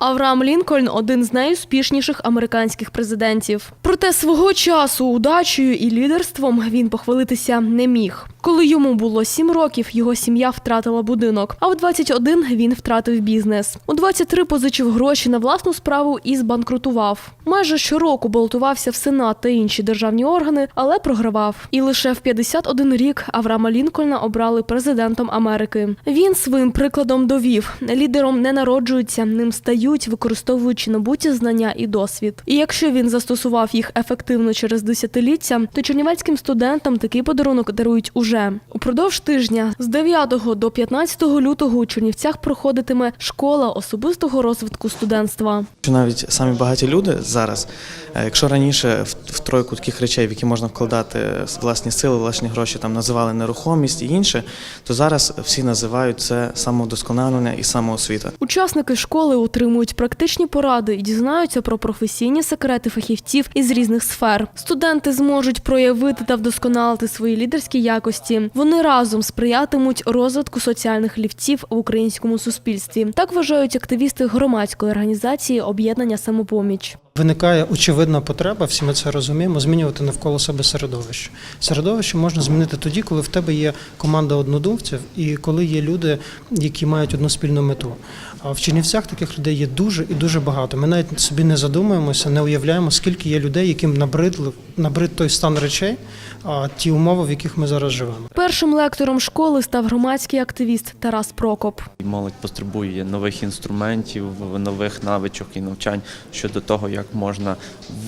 Авраам Лінкольн один з найуспішніших американських президентів. Проте свого часу удачею і лідерством він похвалитися не міг. Коли йому було 7 років, його сім'я втратила будинок, а в 21 він втратив бізнес. У 23 позичив гроші на власну справу і збанкрутував. Майже щороку балотувався в Сенат та інші державні органи, але програвав. І лише в 51 рік Авраама Лінкольна обрали президентом Америки. Він своїм прикладом довів: лідером не народжуються, ним стають, використовуючи набуті знання і досвід. І якщо він застосував їх ефективно через десятиліття, то чернівецьким студентам такий подарунок дарують уже. Упродовж тижня з 9 до 15 лютого у Чернівцях проходитиме школа особистого розвитку студентства. Навіть самі багаті люди зараз, е, якщо раніше в, в тройку таких речей, в які можна вкладати власні сили, власні гроші, там називали нерухомість і інше, то зараз всі називають це самовдосконалення і самоосвіта. Учасники школи отримують практичні поради і дізнаються про професійні секрети фахівців із різних сфер. Студенти зможуть проявити та вдосконалити свої лідерські якості. Вони разом сприятимуть розвитку соціальних ліфтів в українському суспільстві. Так вважають активісти громадської організації об'єднання самопоміч. Виникає очевидна потреба, всі ми це розуміємо, змінювати навколо себе середовище. Середовище можна змінити тоді, коли в тебе є команда однодумців і коли є люди, які мають одну спільну мету. А в Чернівцях таких людей є дуже і дуже багато. Ми навіть собі не задумуємося, не уявляємо, скільки є людей, яким набридли набрид той стан речей, а ті умови, в яких ми зараз живемо. Першим лектором школи став громадський активіст Тарас Прокоп. Молодь потребує нових інструментів, нових навичок і навчань щодо того, як можна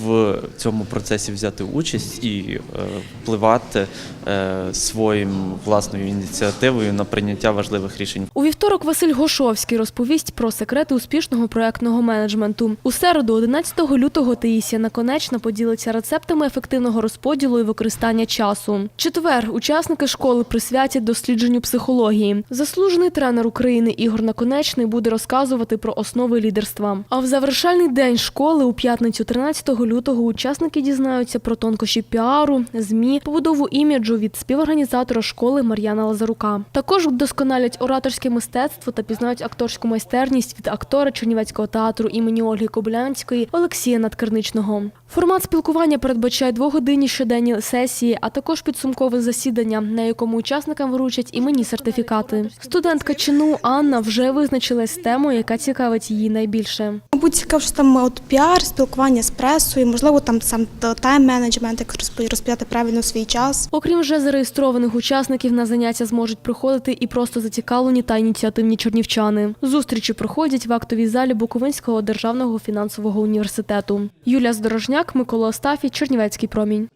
в цьому процесі взяти участь і е, впливати е, своїм власною ініціативою на прийняття важливих рішень. У вівторок Василь Гошовський розповість про секрети успішного проектного менеджменту. У середу, 11 лютого, Таїсія Наконечна поділиться рецептами ефективного розподілу і використання часу. Четвер учасники школи присвятять дослідженню психології. Заслужений тренер України Ігор Наконечний буде розказувати про основи лідерства. А в завершальний день школи у п'ятницю, 13 лютого, учасники дізнаються про тонкощі піару, змі, побудову іміджу від співорганізатора школи Мар'яна Лазарука. Також вдосконалять ораторське мистецтво та пізнають акторську майстерність від актора Чернівецького театру імені Ольги Кобилянської Олексія Надкарничного. Формат спілкування передбачає двогодинні щоденні сесії, а також підсумкове засідання, на якому учасникам вручать іменні сертифікати. Студентка ЧНУ Анна вже визначилась з темою, яка цікавить її найбільше. Мабуть, цікаво, що там от піар, спілкування з пресою, можливо, там сам тайм-менеджмент, як розп- розподіляти правильно свій час. Окрім вже зареєстрованих учасників, на заняття зможуть приходити і просто зацікавлені та ініціативні чернівчани. Зустрічі проходять в актовій залі Буковинського державного фінансового університету. Юлія Здорожняк, Микола Остафій, Чернівецький промінь.